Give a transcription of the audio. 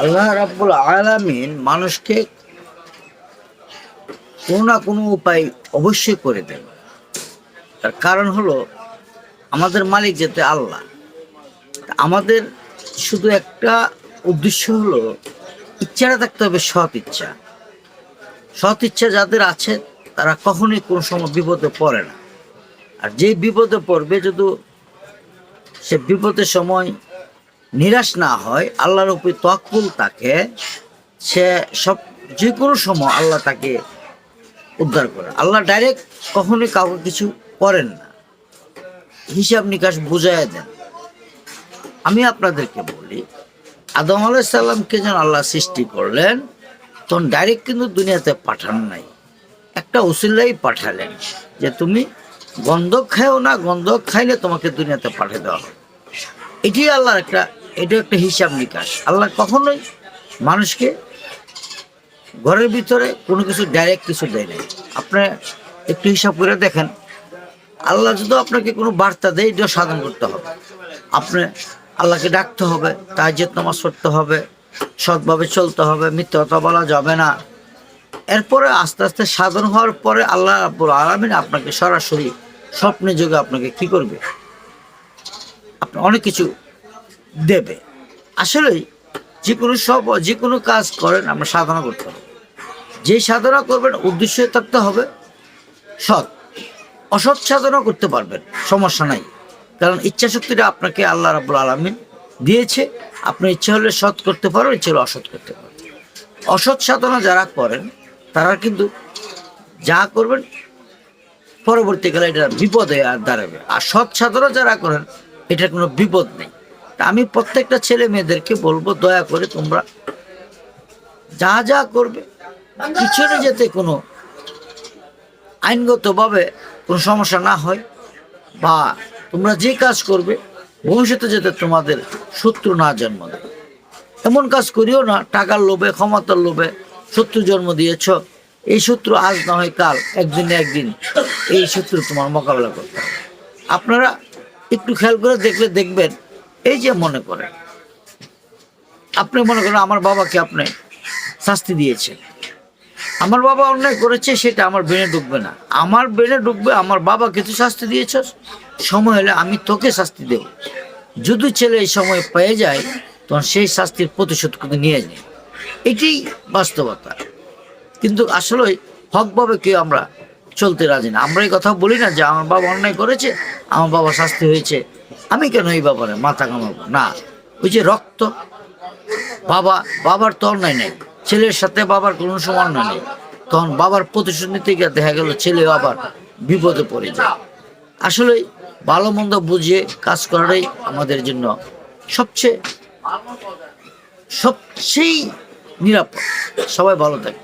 আল্লাহ রাব্বুল আলামিন মানুষকে কোনো না কোনো উপায় অবশ্যই করে দেন। তার কারণ হলো আমাদের মালিক যেতে আল্লাহ আমাদের শুধু একটা উদ্দেশ্য হলো ইচ্ছাটা থাকতে হবে সৎ ইচ্ছা। সৎ ইচ্ছা যাদের আছে তারা কখনোই কোনো সময় বিপদে পড়ে না। আর যে বিপদে পড়বে যদি সে বিপদের সময় নিরাশ না হয়, আল্লাহর উপর তকুল তাকে সে সব যে কোনো সময় আল্লাহ তাকে উদ্ধার করে। আল্লাহ ডাইরেক্ট কখনোই কাউকে কিছু করেন না। হিসাব নিকাশ বুঝাইয়া দেন। আমি আপনাদেরকে বলি, আদম আলাইসাল্লামকে যখন আল্লাহ সৃষ্টি করলেন, তখন ডাইরেক্ট কিন্তু দুনিয়াতে পাঠান নাই। একটা উসিল্লাই পাঠালেন যে, তুমি গন্ধক খাও না গন্ধক খাইলে তোমাকে দুনিয়াতে পাঠিয়ে দেওয়া হবে। এটি আল্লাহর একটা এটা একটা হিসাব নিকাশ। আল্লাহ কখনোই মানুষকে ঘরের ভিতরে কোনো কিছু ডাইরেক্ট কিছু দেয় নাই। আপনি একটু হিসাব করে দেখেন, আল্লাহ যদি আপনাকে কোনো বার্তা দেয় এটা সাধন করতে হবে। আপনি আল্লাহকে ডাকতে হবে তাহাজ্জত নামাজ পড়তে হবে, সৎভাবে চলতে হবে, মিথ্যা কথা বলা যাবে না। এরপরে আস্তে আস্তে সাধন হওয়ার পরে আল্লাহ রাব্বুল আলামিন আপনাকে সরাসরি স্বপ্নে যোগে আপনাকে কি করবে? আপনি অনেক কিছু দেবে। আসলেই যে কোনো সব যে কোনো কাজ করেন, আমরা সাধনা করতে হবে। যে সাধনা করবেন, উদ্দেশ্য থাকতে হবে। সৎ। অসৎ সাধনা করতে পারবেন, সমস্যা নাই। কারণ ইচ্ছা শক্তিটা আপনাকে আল্লাহ রাবুল আলমিন দিয়েছে। আপনার ইচ্ছা হলে সৎ করতে পারো ইচ্ছা হলে অসৎ করতে পারো অসৎ সাধনা যারা করেন, তারা কিন্তু যা করবেন, পরবর্তীকালে এটা বিপদে আর দাঁড়াবে। আর সৎ সাধনা যারা করেন, এটার কোনো বিপদ নেই। আমি প্রত্যেকটা ছেলে মেয়েদেরকে বলব, দয়া করে তোমরা যা যা করবে, পিছনে যেতে কোনো আইনগতভাবে কোনো সমস্যা না হয় বা তোমরা যে কাজ করবে, ভবিষ্যতে যাতে তোমাদের শত্রু না জন্ম দেয়। এমন কাজ করিও না, টাকার লোভে, ক্ষমতার লোভে শত্রু জন্ম দিয়েছ, এই শত্রু আজ না হয় কাল, একদিন একদিন এই শত্রু তোমার মোকাবেলা করতে আপনারা একটু খেয়াল করে দেখলে দেখবেন এই যে মনে করেন, আপনি মনে করেন আমার বাবাকে আপনি শাস্তি দিয়েছেন। আমার বাবা অন্যায় করেছে, সেটা আমার ব্রেনে ঢুকবে না। আমার ব্রেনে ঢুকবে, আমার বাবা কিছু শাস্তি দিয়েছ? সময় হলে আমি তোকে শাস্তি দেব। যদি ছেলে এই সময় পেয়ে যায়, তখন সেই শাস্তির প্রতিশোধ কিন্তু নিয়ে যায় এটি বাস্তবতা। কিন্তু আসলে হকভাবে কেউ আমরা চলতে রাজি না। আমরা এই কথা বলি না যে আমার বাবা অন্যায় করেছে, আমার বাবা শাস্তি হয়েছে। আমি কেন এই ব্যাপারে মাথা কামাবো না, ওই যে রক্ত, বাবা, বাবার তো অন্যায় নেই, ছেলের সাথে বাবার কোনো অন্যায় নেই। তখন বাবার প্রতিশোধ নিতে গিয়ে দেখা গেল ছেলে আবার বিপদে পড়ে যায়। আসলে ভালো মন্দ বুঝিয়ে কাজ করাটাই আমাদের জন্য সবচেয়ে সবচেয়ে নিরাপদ। সবাই ভালো থাকে